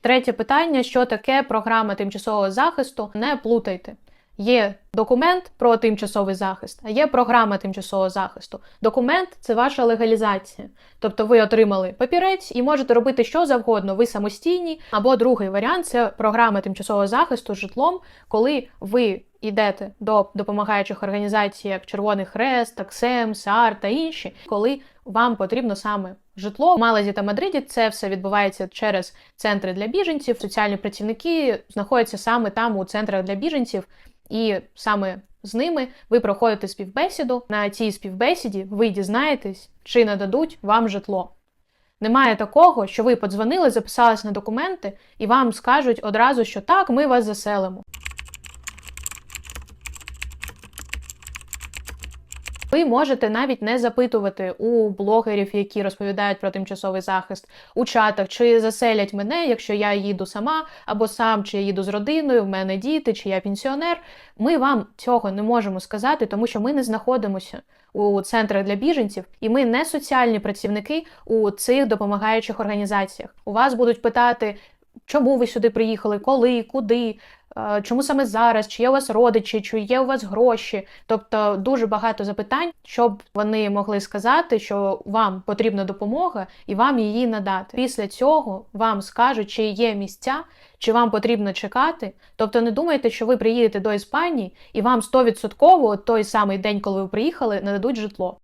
Третє питання: що таке програма тимчасового захисту? Не плутайте. Є документ про тимчасовий захист, а є програма тимчасового захисту. Документ це ваша легалізація. Тобто ви отримали папірець і можете робити що завгодно. Ви самостійні. Або другий варіант це програма тимчасового захисту з житлом, коли ви йдете до допомагаючих організацій, як Червоний Хрест, Таксем, САР та інші, коли вам потрібно саме житло. В Малазі та Мадриді це все відбувається через центри для біженців. Соціальні працівники знаходяться саме там у центрах для біженців, і саме з ними ви проходите співбесіду. На цій співбесіді ви дізнаєтесь, чи нададуть вам житло. Немає такого, що ви подзвонили, записались на документи, і вам скажуть одразу, що так, ми вас заселимо. Ви можете навіть не запитувати у блогерів, які розповідають про тимчасовий захист, у чатах, чи заселять мене, якщо я їду сама, або сам, чи я їду з родиною, в мене діти, чи я пенсіонер. Ми вам цього не можемо сказати, тому що ми не знаходимося у центрах для біженців, і ми не соціальні працівники у цих допомагаючих організаціях. У вас будуть питати, чому ви сюди приїхали, коли, куди. Чому саме зараз? Чи є у вас родичі, чи є у вас гроші? Тобто дуже багато запитань, щоб вони могли сказати, що вам потрібна допомога і вам її надати. Після цього вам скажуть, чи є місця, чи вам потрібно чекати. Тобто не думайте, що ви приїдете до Іспанії і вам 100% той самий день, коли ви приїхали, нададуть житло.